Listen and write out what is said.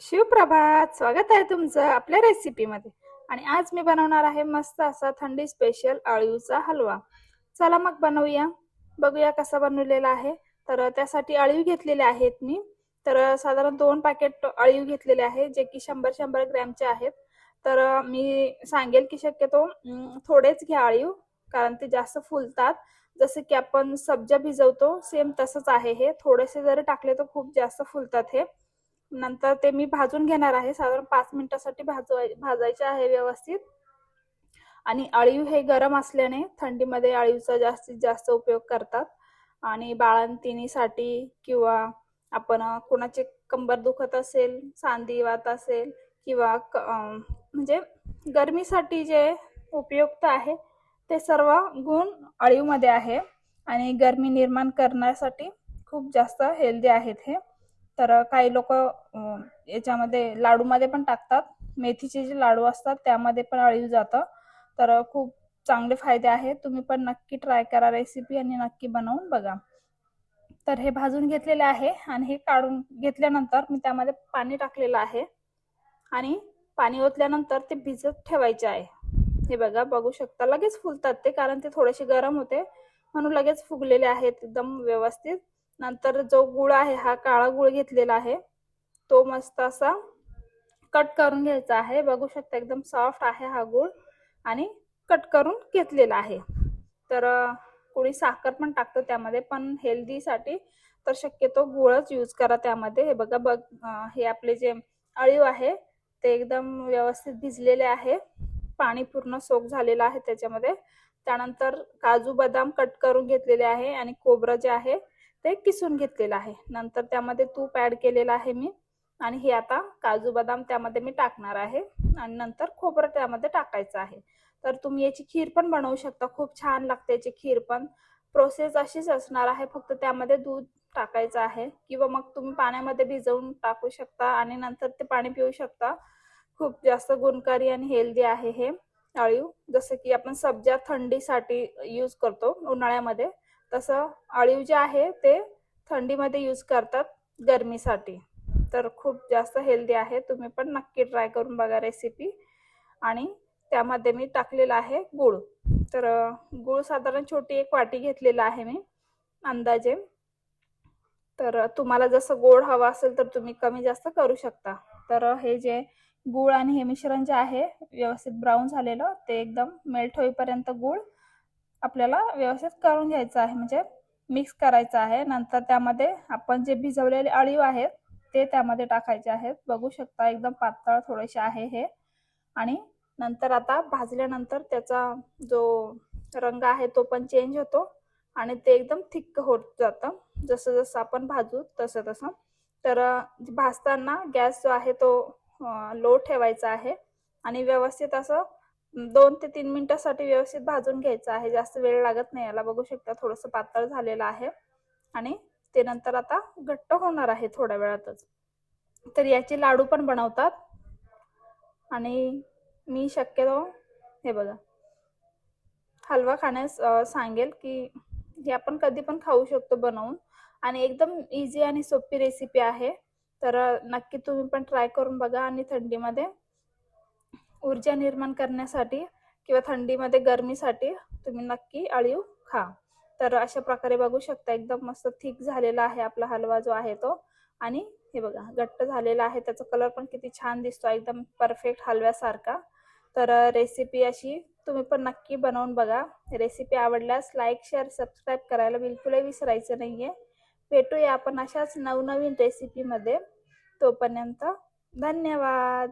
शिवप्रभात स्वागत आहे तुमचं आपल्या रेसिपीमध्ये आणि आज मी बनवणार आहे मस्त असा थंडी स्पेशल अळीवचा हलवा. चला मग बनवूया. बघूया कसा बनवलेला आहे. तर त्यासाठी अळीव घेतलेले आहेत मी. तर साधारण दोन पॅकेट अळीव घेतलेले आहे जे की शंभर शंभर ग्रॅमचे आहेत. तर मी सांगेल की शक्यतो थोडेच घ्या अळीव कारण ते जास्त फुलतात. जसं की आपण सब्जा भिजवतो सेम तसंच आहे हे. थोडेसे जरी टाकले तर खूप जास्त फुलतात हे. नंतर ते मी भाजून घेणार आहे. साधारण पाच मिनिटासाठी भाजवाय भाजायचे आहे व्यवस्थित. आणि अळीव हे गरम असल्याने थंडीमध्ये अळीवचा जास्तीत जास्त उपयोग करतात. आणि बाळंतिणीसाठी किंवा आपण कुणाचे कोणाचे कंबर दुखत असेल सांदी वात असेल किंवा क- म्हणजे गरमीसाठी जे उपयुक्त आहे ते सर्व गुण अळीवमध्ये आहे. आणि गरमी निर्माण करण्यासाठी खूप जास्त हेल्दी आहेत हे. तर काही लोक याच्यामध्ये लाडूमध्ये पण टाकतात. मेथीचे जे लाडू असतात त्यामध्ये पण अळीव जातं. तर खूप चांगले फायदे आहेत. तुम्ही पण नक्की ट्राय करा रेसिपी आणि नक्की बनवून बघा. तर हे भाजून घेतलेले आहे आणि हे काढून घेतल्यानंतर मी त्यामध्ये पाणी टाकलेलं आहे. आणि पाणी ओतल्यानंतर ते भिजत ठेवायचे आहे. हे बघा बघू शकता. लगेच फुलतात ते कारण ते थोडेसे गरम होते. म्हणून लगेच फुगलेले आहेत. एकदम व्यवस्थित. नंतर जो गुळ आहे हा काळा गुळ घेतलेला आहे. तो मस्त असा कट करून घ्यायचा आहे. बघू शकता एकदम सॉफ्ट आहे हा गुळ आणि कट करून घेतलेला आहे. तर कोणी साखर पण टाकतं त्यामध्ये पण हेल्दीसाठी तर शक्यतो गुळच यूज करा त्यामध्ये. हे बघा बघ हे आपले जे अळीव आहे ते एकदम व्यवस्थित भिजलेले आहे. पाणी पूर्ण सोक झालेलं आहे त्याच्यामध्ये. त्यानंतर काजू बदाम कट करून घेतलेले आहे आणि खोबरं जे आहे ते किसून घेतलेलं आहे. नंतर त्यामध्ये तूप ऍड केलेलं आहे मी. आणि हे आता काजू बदाम त्यामध्ये मी टाकणार आहे. आणि नंतर खोबरं त्यामध्ये टाकायचं आहे. तर तुम्ही याची खीर पण बनवू शकता. खूप छान लागते याची खीर पण. प्रोसेस अशीच असणार आहे. फक्त त्यामध्ये दूध टाकायचं आहे. किंवा मग तुम्ही पाण्यामध्ये भिजवून टाकू शकता आणि नंतर ते पाणी पिऊ शकता. खूप जास्त गुणकारी आणि हेल्दी आहे हे. अळीव जसं की आपण सब्जा थंडीसाठी यूज करतो उन्हाळ्यामध्ये. तसं अळीव जे आहे ते थंडीमध्ये यूज करतात गरमीसाठी. तर खूप जास्त हेल्दी आहे. तुम्ही पण नक्की ट्राय करून बघा रेसिपी आणि त्यामध्ये मी टाकलेला आहे गूळ. तर गूळ साधारण छोटी एक वाटी घेतलेला आहे मी अंदाजे. तर तुम्हाला जसं गोड हवा असेल तर तुम्ही कमी जास्त करू शकता. तर हे जे गूळ आणि हे मिश्रण जे आहे व्यवस्थित ब्राऊन झालेलं ते एकदम मेल्ट होईपर्यंत गूळ. आपल्याला व्यवस्थित करून घ्यायचं आहे. म्हणजे मिक्स करायचं आहे. नंतर त्यामध्ये आपण जे भिजवलेले अळीव आहेत ते त्यामध्ये टाकायचे आहेत. बघू शकता एकदम पातळ थोडेसे आहे हे. आणि नंतर आता भाजल्यानंतर त्याचा जो रंग आहे तो पण चेंज होतो. आणि ते एकदम थिक्क होत जातं. जसं जसं आपण भाजू तसं तसं. तर भाजताना गॅस जो आहे तो लो ठेवायचा आहे. आणि व्यवस्थित असं दोन ते तीन मिनिटासाठी व्यवस्थित भाजून घ्यायचं आहे. जास्त वेळ लागत नाही. याला बघू शकता थोडंसं पातळ झालेलं आहे. आणि ते नंतर आता घट्ट होणार आहे थोड्या वेळातच. तर याचे लाडू पण बनवतात. आणि मी शक्यतो हे बघा हलवा खाण्यास सांगेल की हे आपण कधी पण खाऊ शकतो बनवून. आणि एकदम इझी आणि सोपी रेसिपी आहे. तर नक्की तुम्ही पण ट्राय करून बघा आणि थंडीमध्ये ऊर्जा निर्माण करण्यासाठी किंवा थंडीमध्ये गरमीसाठी तुम्ही नक्की अळीव खा. तर अशा प्रकारे बघू शकता एकदम मस्त थिक झालेला आहे आपला हलवा जो आहे तो. आणि हे बघा घट्ट झालेला आहे. त्याचा कलर पण किती छान दिसतो एकदम परफेक्ट हलव्यासारखा. तर रेसिपी अशी तुम्ही पण नक्की बनवून बघा. रेसिपी आवडल्यास लाईक शेअर सबस्क्राईब करायला बिलकुलही विसरायचं नाहीये. भेटूया आपण अशाच नवनवीन रेसिपीमध्ये तोपर्यंत धन्यवाद!